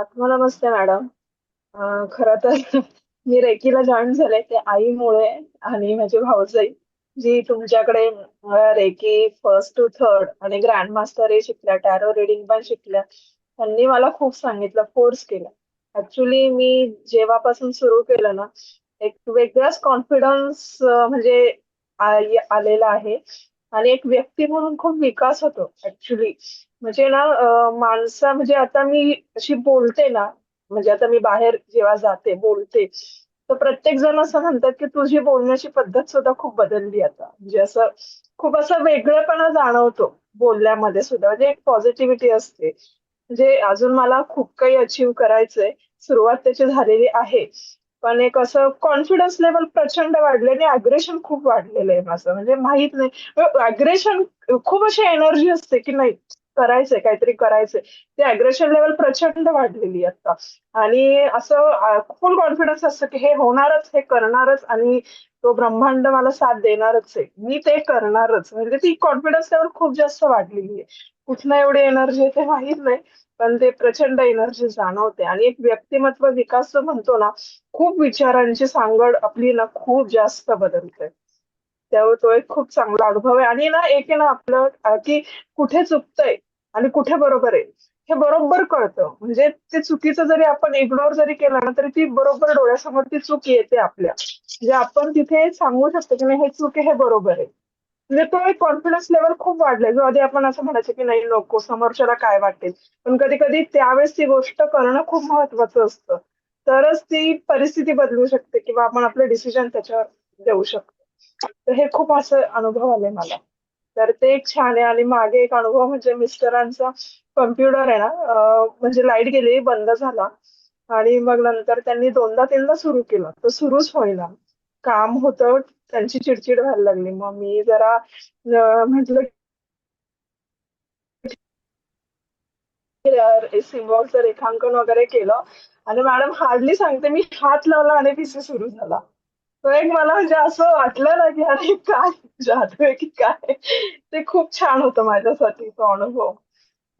आत्मनमस्ते madam. खर खरं तर मी रेकीला जॉईन झाले ते आईमुळे आणि माझी भाऊजाई जी तुमच्याकडे रेकी फर्स्ट टू थर्ड आणि ग्रँड मास्टरही शिकल्या, टॅरो रीडिंग पण शिकल्या. त्यांनी मला खूप सांगितलं, फोर्स केला. ऍक्च्युली मी जेव्हापासून सुरू केलं ना, एक वेगळाच कॉन्फिडन्स म्हणजे आलेला आहे आणि एक व्यक्ती म्हणून खूप विकास होतो ऍक्च्युली म्हणजे ना माणसा म्हणजे आता मी अशी बोलते ना, म्हणजे आता मी बाहेर जेव्हा जाते, बोलते, तर प्रत्येक जण असं म्हणतात, की तुझी बोलण्याची पद्धत सुद्धा खूप बदलली आता. म्हणजे असं खूप असं वेगळेपणा जाणवतो बोलण्यामध्ये सुद्धा. म्हणजे एक पॉझिटिव्हिटी असते. म्हणजे अजून मला खूप काही अचीव करायचंय. सुरुवात त्याची झालेली आहे. पण एक असं कॉन्फिडन्स लेवल प्रचंड वाढले आणि अग्रेशन खूप वाढलेलं आहे माझं. म्हणजे माहीत नाही अग्रेशन खूप अशी एनर्जी असते, की नाही करायचंय, काहीतरी करायचंय. ते अग्रेशन लेवल प्रचंड वाढलेली आहे आता. आणि असं फुल कॉन्फिडन्स असतं, की हे होणारच, हे करणारच आणि तो ब्रह्मांड मला साथ देणारच आहे. मी ते करणारच. म्हणजे ती कॉन्फिडन्स लेवल खूप जास्त वाढलेली आहे. कुठनं एवढी एनर्जी ते माहीत नाही. पण ते प्रचंड एनर्जी जाणवते आणि एक व्यक्तिमत्व विकास जो म्हणतो ना, खूप विचारांची सांगड आपली ना खूप जास्त बदलते. त्यामुळे तो एक खूप चांगला अनुभव आहे आणि ना एक आहे ना आपलं की कुठे चुकतंय आणि कुठे बरोबर आहे, हे बरोबर कळतं. म्हणजे ते चुकीचं जरी आपण इग्नोर जरी केलं ना, तरी ती बरोबर डोळ्यासमोर ती चूक येते आपल्या. म्हणजे आपण तिथे सांगू शकतो, की नाही हे चूक आहे, हे बरोबर आहे. म्हणजे तो एक कॉन्फिडन्स लेवल खूप वाढलाय. जो आधी आपण असं म्हणायचं की नाही नको समोरच्याला काय वाटेल. पण कधी-कधी त्यावेळेस ती गोष्ट करणं खूप महत्वाचं असतं. तरच ती परिस्थिती बदलू शकते किंवा आपण आपले डिसिजन त्याच्यावर देऊ शकतो. तर हे खूप असं अनुभव आले मला. तर ते एक छान आहे आणि मागे एक अनुभव म्हणजे मिस्टरांचा कम्प्युटर आहे ना म्हणजे लाइट गेली, बंद झाला आणि मग नंतर त्यांनी 2दा-3दा सुरू केलं. तर सुरूच होईना. काम होतं, त्यांची चिडचिड व्हायला लागली. मग मी जरा म्हटलं यार सिम्बॉलचं रेखांकन वगैरे केलं आणि मॅडम हार्डली सांगते मी हात लावला आणि पीसी सुरू झाला. तो एक मला म्हणजे असं वाटलं ना, की अरे काय जादू आहे की काय? ते खूप छान होतं माझ्यासाठी तो अनुभव.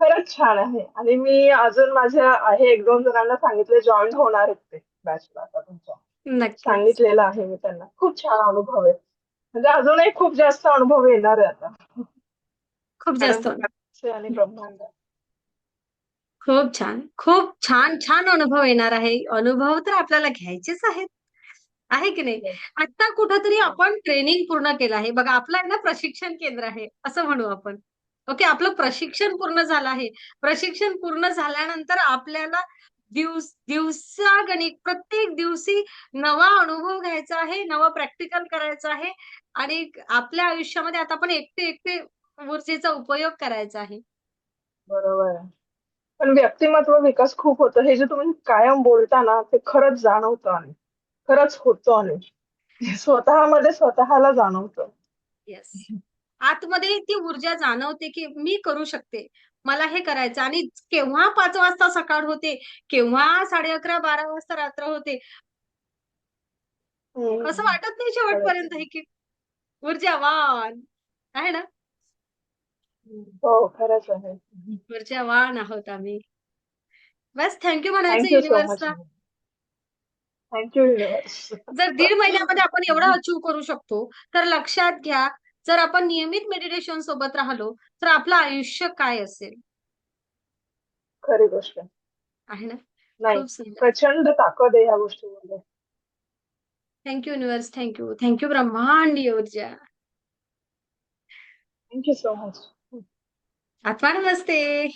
खरंच छान आहे आणि मी अजून माझ्या आहे 1-2 जणांना सांगितलंय जॉइन होणार आहेत ते बॅचला आता तुमच्या. सांगितलेलं आहे मी त्यांना. खूप छान अनुभव आहे. म्हणजे अजूनही खूप जास्त अनुभव येणार आहे आता. खूप जास्त. आणि ब्रह्मांड. खूप छान. खूप छान, छान अनुभव येणार आहे. अनुभव तर आपल्याला घ्यायचेच आहेत. आहे की नाही? येस. आता कुठेतरी हां. आपण ट्रेनिंग पूर्ण केलं आहे. बघा आपलं आहे ना प्रशिक्षण केंद्र आहे, असं म्हणू आपण. ओके. आपलं प्रशिक्षण पूर्ण झालं आहे. प्रशिक्षण पूर्ण झाल्यानंतर आपल्याला दिवस दिवसागणिक प्रत्येक दिवशी नवा अनुभव घ्यायचा आहे, नवं प्रॅक्टिकल करायचं आहे आणि आपल्या आयुष्यामध्ये आता आपण एकटे-एकटे ऊर्जेचा उपयोग करायचा आहे. बरोबर. पण व्यक्तिमत्व विकास खूप होतो. हे जे तुम्ही कायम बोलता ना, ते खरंच जाणवतं खरंच होतं आणि स्वतःमध्ये स्वतःला जाणवतं. येस. आतमध्ये ती ऊर्जा जाणवते, की मी करू शकते. मला हे करायचं आणि केव्हा 5 वाजता सकाळ होते, केव्हा 11:30-12 वाजता रात्र होते, असं हं. वाटत नाही शेवटपर्यंत. हे की ऊर्जावान आहे ना? हो, खरंच आहे. ऊर्जावान आहोत आम्ही. बस थँक यू म्हणायचं. युनिव्हर्सला. Thank you universe. जर दीड महिन्यामध्ये आपण एवढं अचीव्ह करू शकतो, तर लक्षात घ्या, जर आपण नियमित मेडिटेशन सोबत राहिलो, तर आपलं आयुष्य काय असेल? खरी गोष्ट आहे. ना? प्रचंड ताकद आहे ह्या गोष्टीमध्ये. Thank you universe. Thank you. Thank you ब्रह्मांडीय ऊर्जा. Thank you so much. आत्मा नमस्ते.